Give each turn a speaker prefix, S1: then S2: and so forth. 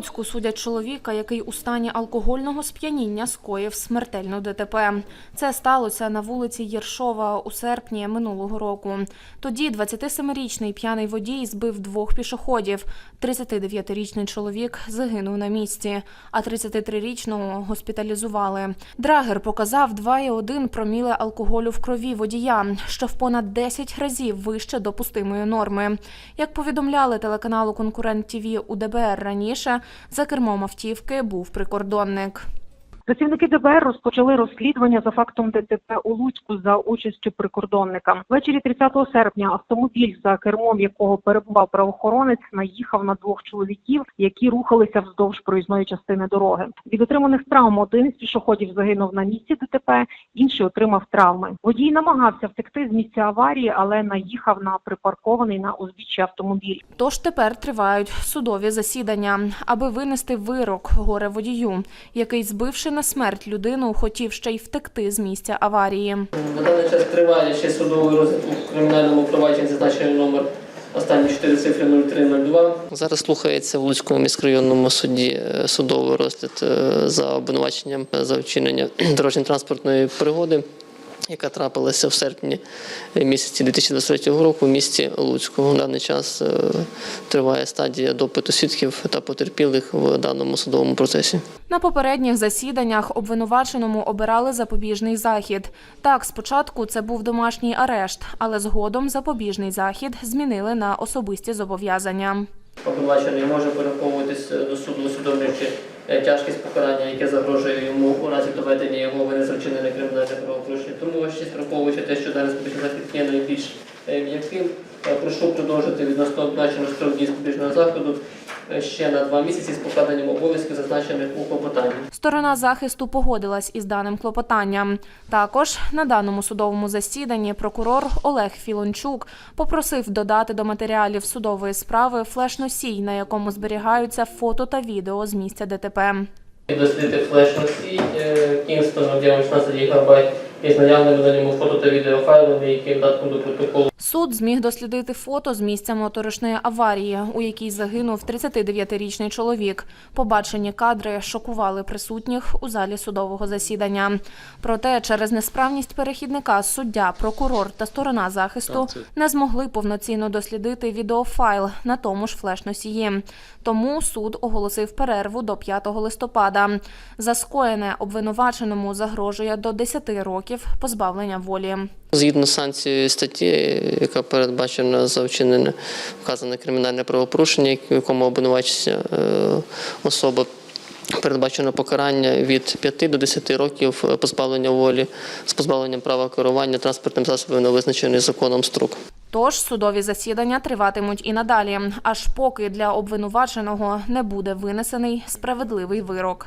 S1: Луцьку судять чоловіка, який у стані алкогольного сп'яніння скоїв смертельну ДТП. Це сталося на вулиці Єршова у серпні минулого року. Тоді 27-річний п'яний водій збив двох пішоходів. 39-річний чоловік загинув на місці, а 33-річного госпіталізували. Драгер показав 2,1 проміле алкоголю в крові водія, що в понад 10 разів вище допустимої норми. Як повідомляли телеканалу Конкурент ТІВІ у ДБР раніше, за кермом автівки був прикордонник.
S2: Працівники ДБР розпочали розслідування за фактом ДТП у Луцьку за участю прикордонника. Ввечері 30 серпня автомобіль, за кермом якого перебував правоохоронець, наїхав на двох чоловіків, які рухалися вздовж проїзної частини дороги. Від отриманих травм один із пішоходів загинув на місці ДТП, інший отримав травми. Водій намагався втекти з місця аварії, але наїхав на припаркований на узбіччі автомобіль.
S1: Тож тепер тривають судові засідання, аби винести вирок горе водію, який, збивши на смерть людину, хотів ще й втекти з місця аварії.
S3: На даний час триває ще судовий розгляд у кримінальному провадженні зазначений номер останні чотири цифри 0302. Зараз слухається в Луцькому міськрайонному суді е, судовий розгляд е, за обвинуваченням за вчинення дорожньо-транспортної пригоди. Яка трапилася в серпні місяці 2023 року в місті Луцьку. На даний час е, триває стадія допиту свідків та потерпілих в даному судовому процесі.
S1: На попередніх засіданнях обвинуваченому обирали запобіжний захід. Так, спочатку це був домашній арешт, але згодом запобіжний захід змінили на особисті зобов'язання.
S3: Обвинувачений може переховуватись до суду, е, тяжкість покарання, яке загрожує йому у разі доведення його вини за вчинене кримінальне правопорушення. Тому ще враховуючи те, що зараз є найбільш е, м'яким, е, прошу продовжити відносно обвинуваченого строк дії запобіжного заходу е, ще на два місяці з покладенням обов'язків, зазначених у клопотанні.
S1: Сторона захисту погодилась із даним клопотанням. Також на даному судовому засіданні прокурор Олег Філончук попросив додати до матеріалів судової справи флеш-носій, на якому зберігаються фото та відео з місця ДТП.
S3: Дослідити флеш-носій е, Kingston 16 ГБ із наявними на ньому фото та відеофайлами, які додатком до протоколу
S1: Суд зміг дослідити фото з місця моторошної аварії, у якій загинув 39-річний чоловік. Побачені кадри шокували присутніх у залі судового засідання. Проте через несправність перехідника суддя, прокурор та сторона захисту не змогли повноцінно дослідити відеофайл на тому ж флеш-носії. Тому суд оголосив перерву до 5 листопада. За скоєне обвинуваченому загрожує до 10 років позбавлення волі.
S3: Згідно з санкцією статті, яка передбачена за вчинене вказане кримінальне правопорушення, в якому обвинувачується е, особа. Передбачено покарання від 5 до 10 років позбавлення волі з позбавленням права керування транспортним засобом на визначений законом строк.
S1: Тож судові засідання триватимуть і надалі, аж поки для обвинуваченого не буде винесений справедливий вирок.